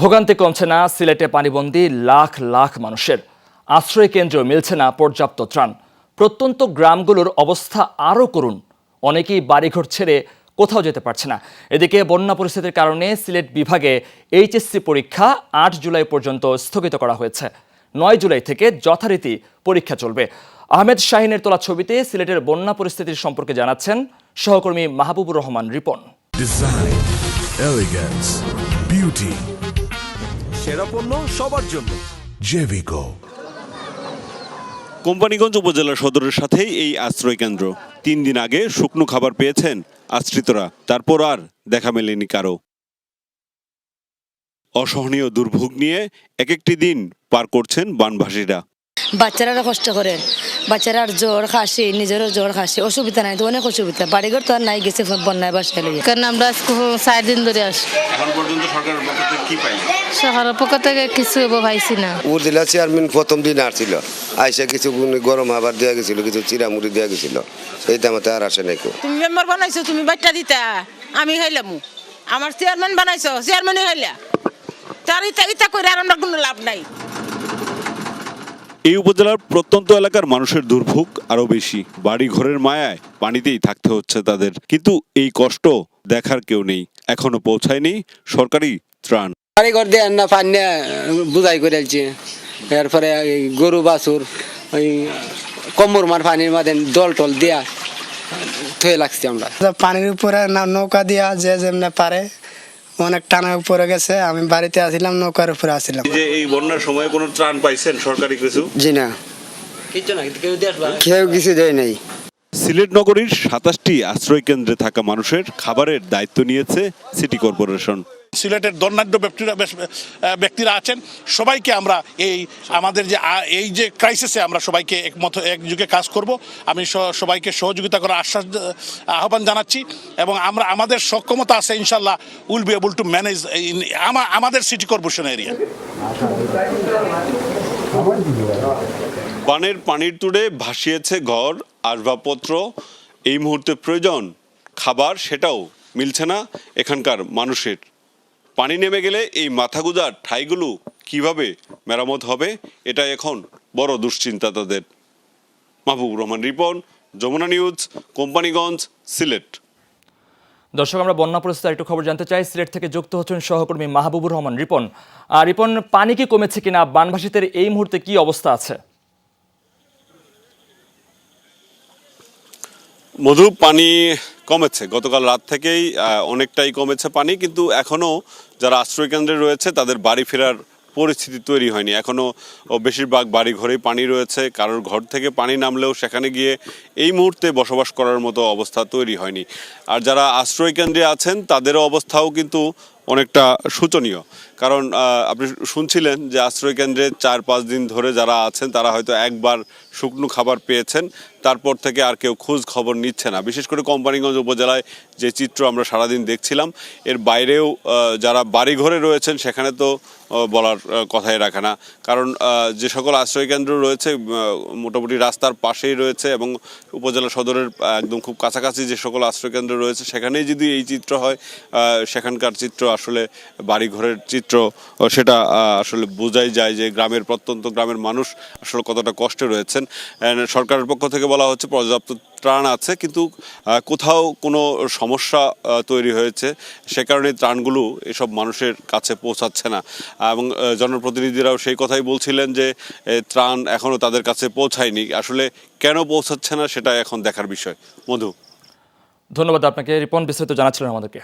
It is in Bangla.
ভোগান্তি কমছে না সিলেটে পানিবন্দী লাখ লাখ মানুষের। আশ্রয় কেন্দ্র মিলছে না পর্যাপ্ত ত্রাণ। প্রত্যন্ত গ্রামগুলোর অবস্থা আরও করুন অনেকেই বাড়িঘর ছেড়ে কোথাও যেতে পারছে না। এদিকে বন্যা পরিস্থিতির কারণে সিলেট বিভাগে এইচএসসি পরীক্ষা আট জুলাই পর্যন্ত স্থগিত করা হয়েছে। নয় জুলাই থেকে যথারীতি পরীক্ষা চলবে। আহমেদ শাহিনের তোলা ছবিতে সিলেটের বন্যা পরিস্থিতির সম্পর্কে জানাচ্ছেন সহকর্মী মাহবুবুর রহমান রিপন। Beauty, সেরা পণ্য সবার জন্য। জেভিকো কোম্পানিগঞ্জ উপজেলা সদরের সাথেই এই আশ্রয় কেন্দ্র তিন দিন আগে শুকনো খাবার পেয়েছেন আশ্রিতরা। তারপর আর দেখা মেলেনি কারও। অসহনীয় দুর্ভোগ নিয়ে এক একটি দিন পার করছেন বানভাসীরা। বাচ্চারা কষ্ট করে। বাচ্চারা জ্বর খাসি নিজেরও জ্বর খাসি অসুবিধা নাই তো অনেক অসুবিধা। বাড়িঘর তো আর নাই গেছে বন্যায় বাসায় লেগে কারণ আমরা চার দিন ধরে আসি এখন সরকারের পক্ষ থেকে সকালের পক্ষ থেকে কিছু পাইছি না। উপজেলা চেয়ারম্যান প্রথম দিন আসছিল। আইসা কিছু গরম খাবার দেওয়া গেছিল কিছু চিরামুড়ি দেওয়া গেছিল। এই দামাতে আর আসে নাই তুমি মেম্বার বানাইছো তুমি বাচ্চা দিতা আমি খাইলাম আমার চেয়ারম্যান বানাইছো চেয়ারম্যানই খাইলা। তার ইতা ইতা করে আর আমরা কোনো লাভ নাই। এই উপজেলার প্রত্যন্ত এলাকার মানুষের দুর্ভোগ আরও বেশি। বাড়ি ঘরের মায়ায় পানিতেই থাকতে হচ্ছে তাদের। কিন্তু এই কষ্ট দেখার কেউ নেই। এখনও পৌঁছায়নি সরকারি ত্রাণ। বাড়ি ঘর দিয়ে না পানি বুঝাই করে এরপরে এই গরু বাছুর ওই কম্বর মার পানির মাঝে দল টল দিয়া থয়ে লাগছি আমরা। পানির উপরে না নৌকা দিয়া যে যেমনে পারে অনেক টানা উপরে গেছে আমি বাড়িতে আসিলাম নৌকার উপরে আসিলাম। যে এই বন্যার সময় কোনো ত্রাণ পাইছেন সরকারি কিছু? জি না। কিছু না। কেউ কিছু দেয় নাই। সিলেট নগরীর সাতাশটি আশ্রয় কেন্দ্রে থাকা মানুষের খাবারের দায়িত্ব নিয়েছে সিটি কর্পোরেশন। সিলেটের দণ্ডাঢ্য ব্যক্তিরা ব্যক্তিরা আছেন। সবাইকে আমরা এই আমাদের যে এই যে ক্রাইসিসে আমরা সবাইকে একমত, একযুগে কাজ করব। আমি সবাইকে সহযোগিতা করার আশ্বাস আহ্বান জানাচ্ছি এবং আমরা, আমাদের সক্ষমতা আছে ইনশাল্লাহ will be able to manage আমাদের সিটি কর্পোরেশন এরিয়া বানের পানির তুড়ে ভাসিয়েছে ঘর, আসবাবপত্র। এই মুহূর্তে প্রয়োজন খাবার, সেটাও মিলছে না এখানকার মানুষের। পানি নেমে গেলে এই মাথাগুজার ঠাইগুলো কীভাবে মেরামত হবে এটা এখন বড় দুশ্চিন্তা তাদের। মাহবুবুর রহমান রিপন, যমুনা নিউজ, কোম্পানিগঞ্জ, সিলেট। দর্শক, আমরা বন্যা পরিস্থিতির একটু খবর জানতে চাই। সিলেট থেকে যুক্ত হচ্ছেন সহকর্মী মাহবুবুর রহমান। রিপন রিপন, পানি কি কমেছে কিনা? বানভাসীদের এই মুহূর্তে কি অবস্থা আছে? মধু, পানি কমেছে। গতকাল রাত থেকেই অনেকটাই কমেছে পানি, কিন্তু এখনও যারা আশ্রয়কেন্দ্রে রয়েছে, তাদের বাড়ি ফেরার পরিস্থিতি তৈরি হয়নি। এখনও বেশিরভাগ বাড়ি ঘরেই পানি রয়েছে। কারোর ঘর থেকে পানি নামলেও সেখানে গিয়ে এই মুহূর্তে বসবাস করার মতো অবস্থা তৈরি হয়নি। আর যারা আশ্রয়কেন্দ্রে আছেন, তাদেরও অবস্থাও কিন্তু অনেকটা শোচনীয় কারণ আপনি শুনছিলেন যে আশ্রয় কেন্দ্রে চার পাঁচ দিন ধরে যারা আছেন, তারা হয়তো একবার শুকনো খাবার পেয়েছেন, তারপর থেকে আর কেউ খোঁজ খবর নিচ্ছে না। বিশেষ করে কোম্পানিগঞ্জ উপজেলায় যে চিত্র আমরা সারাদিন দেখছিলাম, এর বাইরেও যারা বাড়িঘরে রয়েছেন, সেখানে তো বলার কথাই রাখে না। কারণ যে সকল আশ্রয় কেন্দ্র রয়েছে মোটামুটি রাস্তার পাশেই রয়েছে এবং উপজেলা সদরের একদম খুব কাছাকাছি যে সকল আশ্রয় কেন্দ্র রয়েছে, সেখানেই যদি এই চিত্র হয় সেখানকার চিত্র আসলে বাড়িঘরের চিত্র সেটা আসলে বোঝাই যায় যে গ্রামের প্রত্যন্ত গ্রামের মানুষ আসলে কতটা কষ্টে রয়েছেন। সরকারের পক্ষ থেকে বলা হচ্ছে পর্যাপ্ত ত্রাণ আছে, কিন্তু কোথাও কোনো সমস্যা তৈরি হয়েছে। সে কারণে ত্রাণগুলো এসব মানুষের কাছে পৌঁছাচ্ছে না। এবং জনপ্রতিনিধিরাও সেই কথাই বলছিলেন যে ত্রাণ এখনও তাদের কাছে পৌঁছায়নি। আসলে কেন পৌঁছাচ্ছে না সেটা এখন দেখার বিষয়। মধু ধন্যবাদ আপনাকে। রিপন বিস্তারিত জানাচ্ছিলেন আমাদেরকে।